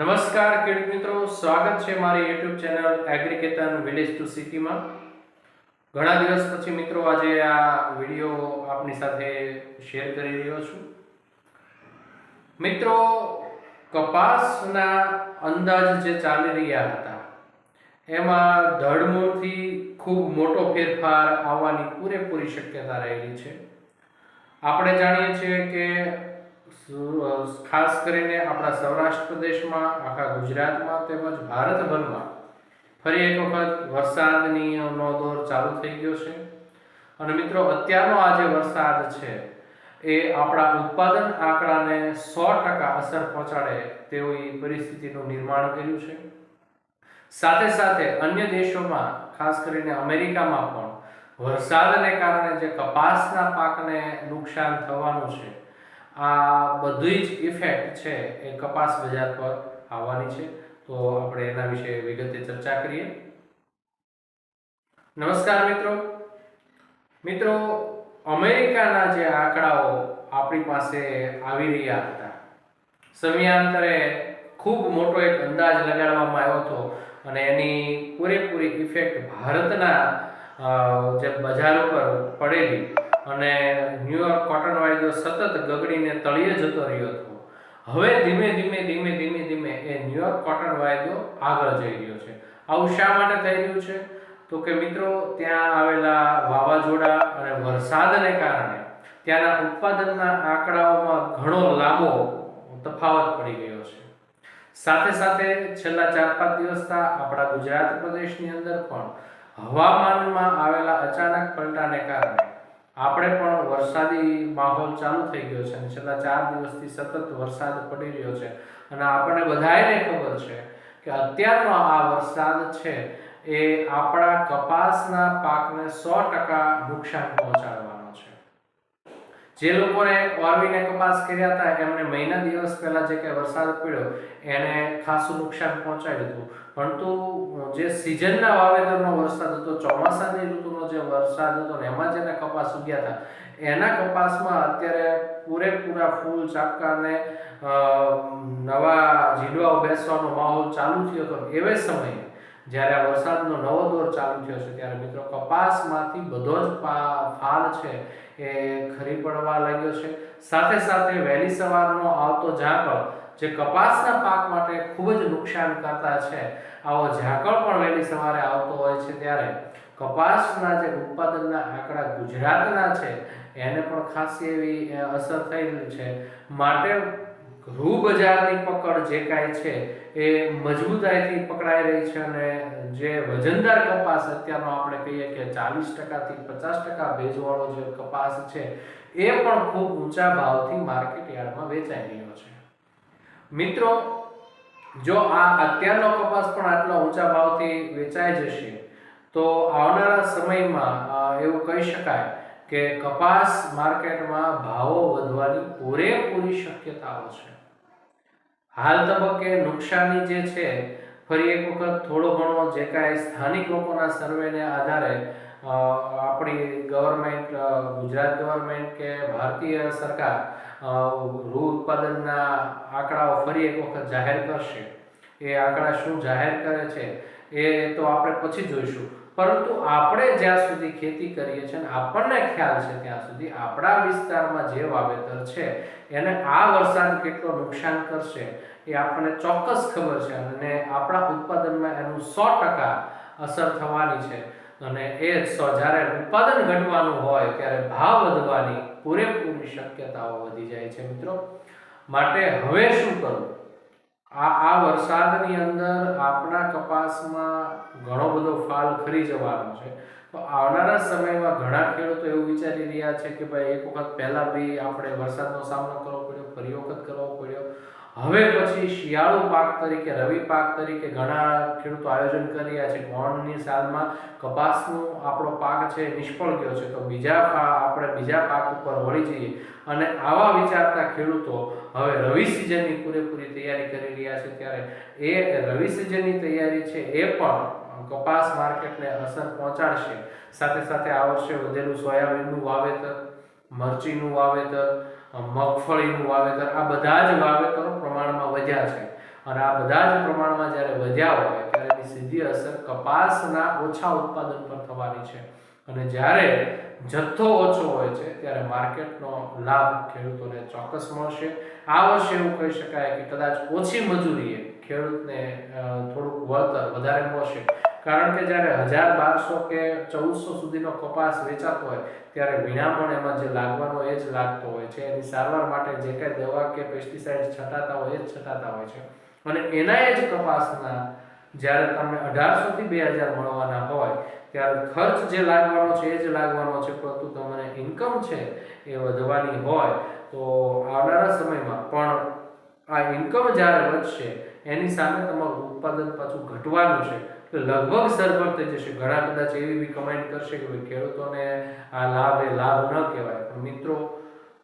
નમસ્કાર ખેડૂત મિત્રો, સ્વાગત છે મારી યુટ્યુબ ચેનલ એગ્રીકેતન વિલેજ ટુ સિટીમાં ઘણા દિવસ પછી મિત્રો આજે આ વીડિયો આપની સાથે શેર કરી રહ્યો છું. મિત્રો, કપાસના અંદાજ જે ચાલી રહ્યા હતા, એમાં ધડમૂળથી ખૂબ મોટો ફેરફાર આવવાની પૂરેપૂરી શક્યતા રહેલી છે. આપણે જાણીએ છીએ કે ખાસ કરીને આપણા સૌરાષ્ટ્ર પ્રદેશમાં, આખા ગુજરાતમાં તેમજ ભારતભરમાં ફરી એક વખત વરસાદની નો દોર ચાલુ થઈ ગયો છે. અને મિત્રો, અત્યારનો આ જે વરસાદ છે, એ આપણા ઉત્પાદન આંકડાને સો ટકા અસર પહોંચાડે તેવી પરિસ્થિતિનું નિર્માણ કર્યું છે. સાથે સાથે અન્ય દેશોમાં, ખાસ કરીને અમેરિકામાં પણ વરસાદને કારણે જે કપાસના પાકને નુકસાન થવાનું છે આ બધી જ ઇફેક્ટ છે એ કપાસ બજાર પર આવવાની છે. તો આપણે એના વિશે વિગતે ચર્ચા કરીએ. નમસ્કાર મિત્રો. મિત્રો, અમેરિકાના જે આંકડાઓ આપણી પાસે આવી રહ્યા હતા. સમયાંતરે ખૂબ મોટો એક અંદાજ લગાડવામાં આવ્યો હતો અને એની પૂરેપૂરી ઇફેક્ટ ભારતના જે બજારો પર પડેલી. અને ન્યુયોર્ક કોટન વાયદો સતત ગગડીને તળિયે જતો રહ્યો હતો, હવે ધીમે ધીમે ધીમે ધીમે ધીમે એ ન્યુયોર્ક કોટન વાયદો આગળ જઈ રહ્યો છે. આવું શા માટે થઈ રહ્યું છે? તો કે મિત્રો, ત્યાં આવેલા વાવાઝોડા અને વરસાદને કારણે ત્યાંના ઉત્પાદનના આંકડાઓમાં ઘણો લાંબો તફાવત પડી ગયો છે. સાથે સાથે છેલ્લા ચાર, પાંચ દિવસના આપણા ગુજરાત પ્રદેશની અંદર પણ હવામાનમાં આવેલા અચાનક પલટાને કારણે આપણે પણ વરસાદી માહોલ ચાલુ થઈ ગયો છે અને છેલ્લા ચાર દિવસથી સતત વરસાદ પડી રહ્યો છે. અને આપણને બધાને ખબર છે કે અત્યારનો આ વરસાદ છે એ આપણા કપાસના પાકને સો ટકા નુકસાન પહોંચાડવાનો જે લોકોને વાવીને કપાસ કર્યા હતા એમને મહિના દિવસ પહેલાં જે કે વરસાદ પડ્યો, એને ખાસું નુકસાન પહોંચાડ્યું હતું. પરંતુ જે સિઝનના વાવેતરનો વરસાદ હતો, ચોમાસાની ઋતુનો જે વરસાદ હતો ને, એમાં જેને કપાસ ઉગ્યા હતા. એના કપાસમાં અત્યારે પૂરેપૂરા ફૂલ ચાપકાને નવા જીડવાઓ બેસવાનો માહોલ ચાલુ થયો હતો. એવે સમયે જ્યારે આ વરસાદનો નવો દોર ચાલુ થયો છે, ત્યારે મિત્રો કપાસમાંથી બધો જ ફાલ છે એ ખરી પડવા લાગ્યો છે. સાથે સાથે વહેલી સવારનો આવતો ઝાકળ, જે કપાસના પાક માટે ખૂબ જ નુકસાન કરતા છે, આવો ઝાકળ પણ વહેલી સવારે આવતો હોય છે ત્યારે કપાસના જે ઉત્પાદનના આંકડા ગુજરાતના છે, એને પણ ખાસી એવી અસર રહી છે. માટે રૂ બજારની પકડ જે કાંઈ છે એ મજબૂતાઈથી પકડાઈ રહી છે અને જે વજનદાર કપાસ અત્યારનો આપણે કહીએ કે ચાલીસ ટકાથી પચાસ ટકા ભેજવાળો જે કપાસ છે, એ પણ ખૂબ ઊંચા ભાવથી માર્કેટ યાર્ડમાં વેચાઈ રહ્યો છે. મિત્રો, જો આ અત્યારનો કપાસ પણ આટલા ઊંચા ભાવથી વેચાઈ જશે, તો આવનારા સમયમાં એવું કહી શકાય કે કપાસ માર્કેટમાં ભાવો વધવાની પૂરેપૂરી શક્યતાઓ છે. હાલ તબક્કે નુકસાની જે છે, ફરી એક વખત થોડો ઘણો જે કાંઈ સ્થાનિક લોકોના સર્વેને આધારે આપણી ગવર્મેન્ટ ગુજરાત ગવર્મેન્ટ કે ભારતીય સરકાર રૂ ઉત્પાદનના આંકડાઓ ફરી એક વખત જાહેર કરશે. એ આંકડા શું જાહેર કરે છે, એ તો આપણે પછી જોઈશું. પરંતુ આપણે જ્યાં સુધી ખેતી કરીએ છીએ અને આપણને ખ્યાલ છે ત્યાં સુધી આપણા વિસ્તારમાં જે વાવેતર છે, એને આ વરસાદ કેટલો નુકસાન કરશે એ આપણને ચોક્કસ ખબર છે અને આપણા ઉત્પાદનમાં એનું સો ટકા અસર થવાની છે. અને એ જ્યારે ઉત્પાદન ઘટવાનું હોય ત્યારે ભાવ વધવાની પૂરેપૂરી શક્યતાઓ વધી જાય છે મિત્રો. માટે હવે શું કરવું? આ આ વરસાદની અંદર આપણા કપાસમાં ઘણો બધો ફાલ ખરી જવાનો છે. તો આવનારા સમયમાં ઘણા ખેડૂતો એવું વિચારી રહ્યા છે કે ભાઈ એક વખત પહેલા બી આપણે વરસાદનો સામનો કરવો પડ્યો, ફરી વખત કરવો પડ્યો. હવે પછી શિયાળુ પાક તરીકે, રવિ પાક તરીકે ઘણા ખેડૂતો આયોજન કરી રહ્યા છે. મોણની સાલમાં કપાસનો આપણો પાક છે નિષ્ફળ ગયો છે. તો બીજા આપણે બીજા પાક ઉપર વળી જઈએ. અને આવા વિચારતા ખેડૂતો હવે રવિ સિઝનની પૂરેપૂરી તૈયારી કરી રહ્યા છે. ત્યારે એ રવિ સિઝનની તૈયારી છે એ પણ કપાસ માર્કેટને અસર પહોંચાડશે. સાથે સાથે આ વર્ષે વધેલું સોયાબીનનું વાવેતર, મરચીનું વાવેતર મગફળીનું વાવેતર, આ બધા જ વાવેતરો પ્રમાણમાં વધ્યા છે. અને આ બધા જ પ્રમાણમાં જ્યારે વધ્યા હોય, ત્યારે એની સીધી અસર કપાસના ઓછા ઉત્પાદન પર થવાની છે. અને જ્યારે જથ્થો ઓછો હોય છે, ત્યારે માર્કેટનો લાભ ખેડૂતોને ચોક્કસ મળશે. આ વર્ષે એવું કહી શકાય કે કદાચ ઓછી મજૂરીએ ખેડૂતને થોડુંક વળતર વધારે મળશે. કારણ કે જ્યારે હજાર બારસો કે ચૌદસો સુધીનો કપાસ વેચાતો હોય, ત્યારે વિનામણ એમાં જે લાગવાનો એ જ લાગતો હોય છે. એની સારવાર માટે જે કાંઈ દવા કે પેસ્ટિસાઇડ છટાતા હોય એ જ છટાતા હોય છે. અને એના એ જ કપાસના જ્યારે તમને અઢારસોથી બે હજાર મળવાના હોય, ત્યારે ખર્ચ જે લાગવાનો છે એ જ લાગવાનો છે. પરંતુ તમને ઇન્કમ છે એ વધવાની હોય, તો આવનારા સમયમાં પણ આ ઇન્કમ જ્યારે વધશે, એની સામે તમારું ઉત્પાદન પાછું ઘટવાનું છે. લગભગ સરભર થઈ જશે. ઘણા કદાચ એવી બી કમેન્ટ કરશે કે ભાઈ ખેડૂતોને આ લાભ એ લાભ ન કહેવાય. પણ મિત્રો,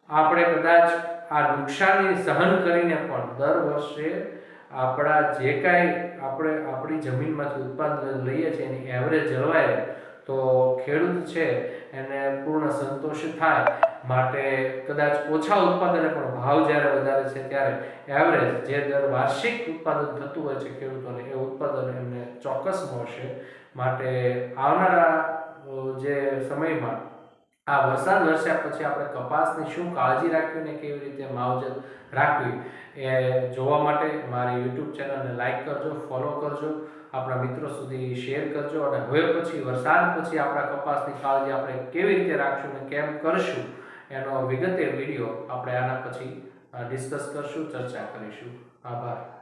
આપણે કદાચ આ નુકસાની સહન કરીને પણ દર વર્ષે આપણા જે કાંઈ આપણે આપણી જમીનમાંથી ઉત્પાદન લઈએ છીએ એની એવરેજ જળવાય તો ખેડૂત છે એને પૂર્ણ સંતોષ થાય, માટે કદાચ ઓછા ઉત્પાદને પણ ભાવ જ્યારે વધારે છે ત્યારે એવરેજ જે દર વાર્ષિક ઉત્પાદન થતું હોય છે ખેડૂતોને, એ ઉત્પાદન એમને ચોક્કસ મળશે. માટે આવનારા જે સમયમાં આ વરસાદ વરસ્યા પછી આપણે કપાસની શું કાળજી રાખવી ને કેવી રીતે માવજત રાખવી એ જોવા માટે મારી યુટ્યુબ ચેનલને લાઈક કરજો ફોલો કરજો. આપણા મિત્રો સુધી શેર કરજો અને હવે પછી, વરસાદ પછી આપણા કપાસની કાળજી આપણે કેવી રીતે રાખશું અને કેમ કરશું, એનો વિગતે વીડિયો આપણે આના પછી ડિસ્કસ કરશું, ચર્ચા કરીશું. આભાર.